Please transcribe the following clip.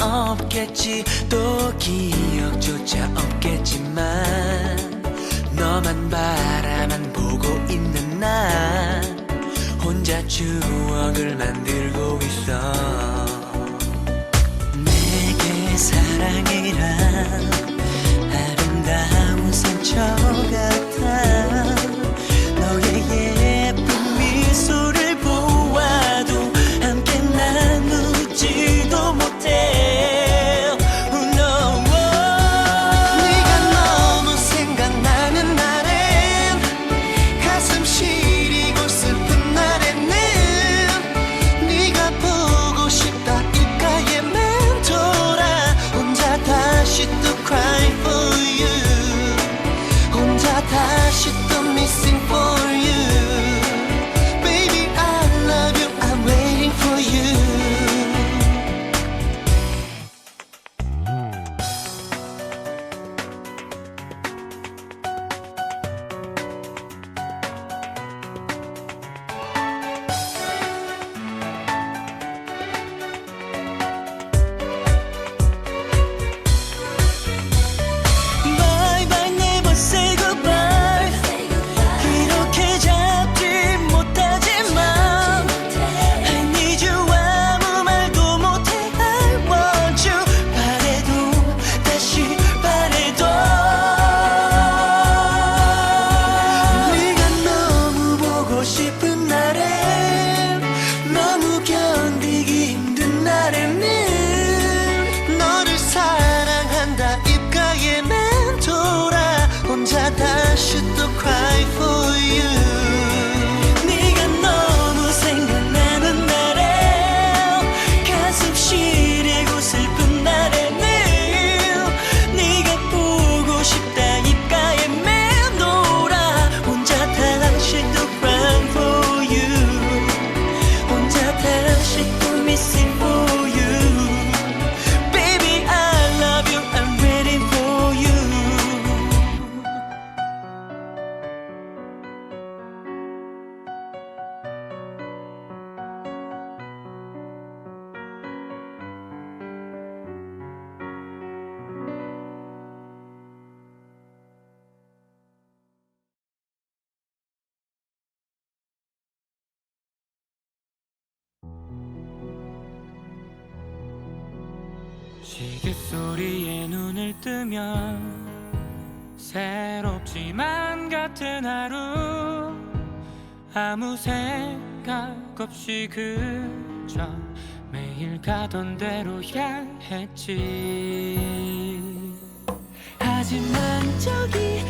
없겠지. 또 기억조차 없겠지만 너만 바라만 보고 있는 나 혼자 추억을 만들고 있어. 내게 사랑이란 다시 또 cry for you. 네가 너무 생각나는 날에 가슴 시리고 슬픈 날에는 네가 보고 싶다 입가에 맴돌아. 혼자 다시 또 cry for you. 혼자 다시 또 missing 시계 소리에 눈을 뜨면 새롭지만 같은 하루. 아무 생각 없이 그저 매일 가던 대로 향했지. 하지만 저기